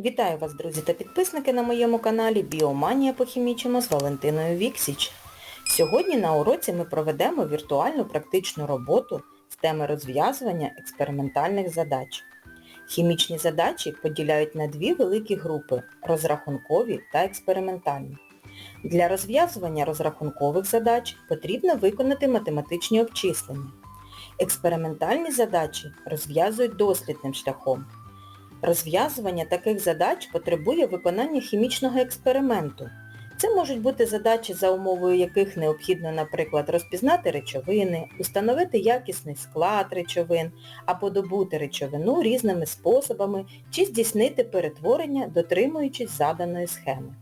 Вітаю вас, друзі та підписники на моєму каналі Біоманія похімічимо з Валентиною Віксіч. Сьогодні на уроці ми проведемо віртуальну практичну роботу з теми розв'язування експериментальних задач. Хімічні задачі поділяють на дві великі групи – розрахункові та експериментальні. Для розв'язування розрахункових задач потрібно виконати математичні обчислення. Експериментальні задачі розв'язують дослідним шляхом. Розв'язування таких задач потребує виконання хімічного експерименту. Це можуть бути задачі, за умовою яких необхідно, наприклад, розпізнати речовини, установити якісний склад речовин, або добути речовину різними способами чи здійснити перетворення, дотримуючись заданої схеми.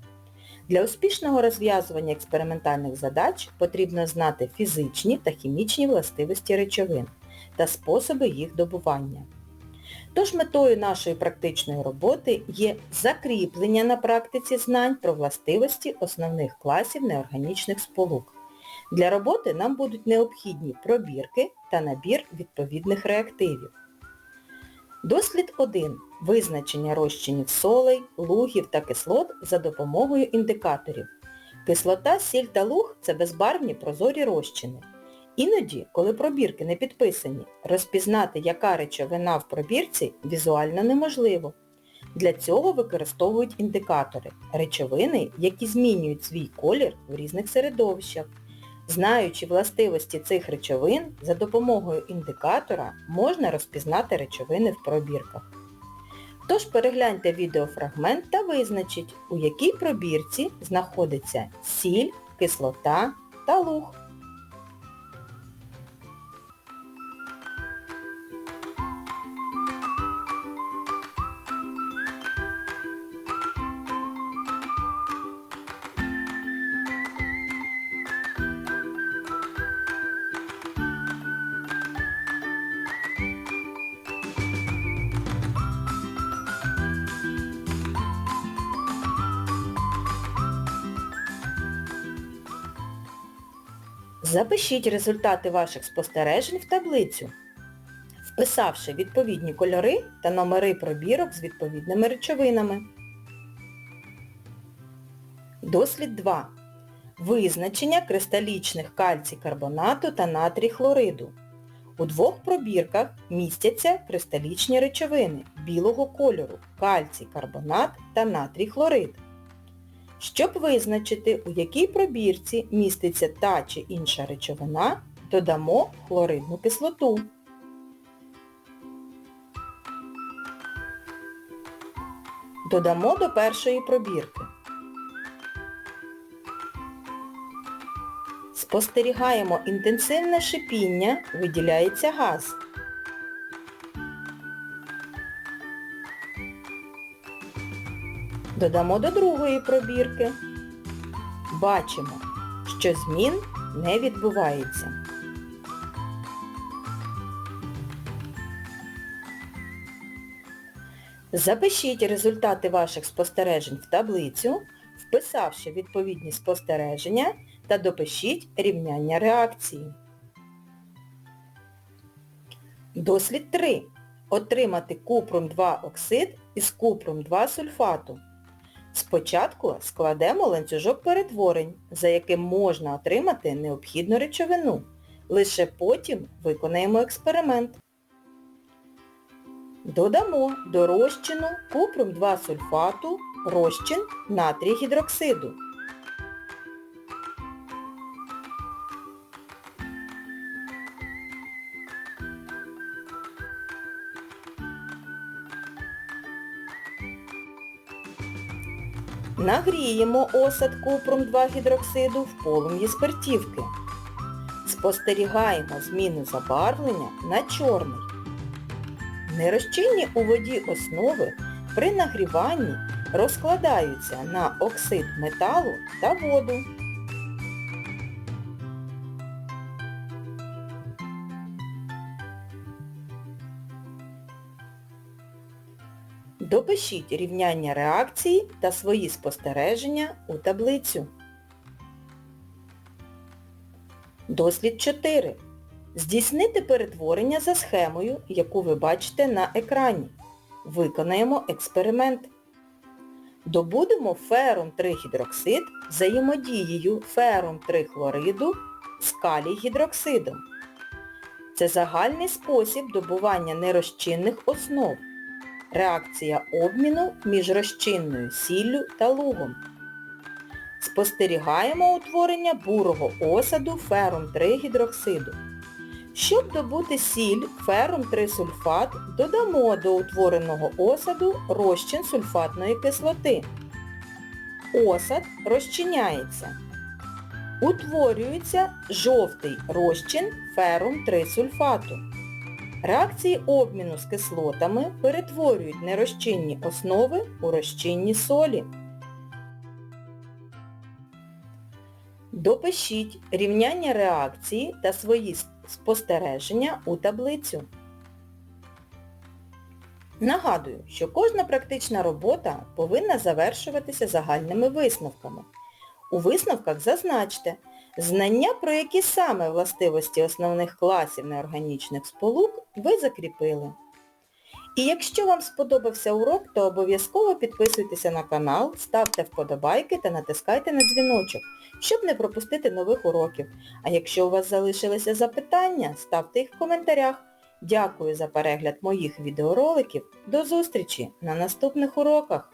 Для успішного розв'язування експериментальних задач потрібно знати фізичні та хімічні властивості речовин та способи їх добування. Тож метою нашої практичної роботи є закріплення на практиці знань про властивості основних класів неорганічних сполук. Для роботи нам будуть необхідні пробірки та набір відповідних реактивів. Дослід 1. Визначення розчинів солей, лугів та кислот за допомогою індикаторів. Кислота, сіль та луг – це безбарвні прозорі розчини. Іноді, коли пробірки не підписані, розпізнати, яка речовина в пробірці візуально неможливо. Для цього використовують індикатори – речовини, які змінюють свій колір в різних середовищах. Знаючи властивості цих речовин, за допомогою індикатора можна розпізнати речовини в пробірках. Тож перегляньте відеофрагмент та визначіть, у якій пробірці знаходиться сіль, кислота та луг. Запишіть результати ваших спостережень в таблицю, вписавши відповідні кольори та номери пробірок з відповідними речовинами. Дослід 2. Визначення кристалічних кальцій карбонату та натрій хлориду. У двох пробірках містяться кристалічні речовини білого кольору кальцій карбонат та натрій хлорид. Щоб визначити, у якій пробірці міститься та чи інша речовина, додамо хлоридну кислоту. Додамо до першої пробірки. Спостерігаємо інтенсивне шипіння, виділяється газ. Додамо до другої пробірки. Бачимо, що змін не відбувається. Запишіть результати ваших спостережень в таблицю, вписавши відповідні спостереження та допишіть рівняння реакції. Дослід 3. Отримати купрум-2 оксид із купрум-2 сульфату. Спочатку складемо ланцюжок перетворень, за яким можна отримати необхідну речовину. Лише потім виконаємо експеримент. Додамо до розчину купрум-2 сульфату розчин натрій гідроксиду. Нагріємо осад купром 2 гідроксиду в полум'ї спиртівки. Спостерігаємо зміну забарвлення на чорний. Нерозчинні у воді основи при нагріванні розкладаються на оксид металу та воду. Допишіть рівняння реакції та свої спостереження у таблицю. Дослід 4. Здійснити перетворення за схемою, яку ви бачите на екрані. Виконаємо експеримент. Добудемо ферум 3-гідроксид взаємодією ферум 3-хлориду з калій-гідроксидом. Це загальний спосіб добування нерозчинних основ. Реакція обміну між розчинною сіллю та лугом. Спостерігаємо утворення бурого осаду ферум 3-гідроксиду. Щоб добути сіль ферум 3-сульфат, додамо до утвореного осаду розчин сульфатної кислоти. Осад розчиняється. Утворюється жовтий розчин ферум 3-сульфату. Реакції обміну з кислотами перетворюють нерозчинні основи у розчинні солі. Допишіть рівняння реакції та свої спостереження у таблицю. Нагадую, що кожна практична робота повинна завершуватися загальними висновками. У висновках зазначте знання, про які саме властивості основних класів неорганічних сполук ви закріпили. І якщо вам сподобався урок, то обов'язково підписуйтеся на канал, ставте вподобайки та натискайте на дзвіночок, щоб не пропустити нових уроків. А якщо у вас залишилися запитання, ставте їх в коментарях. Дякую за перегляд моїх відеороликів. До зустрічі на наступних уроках!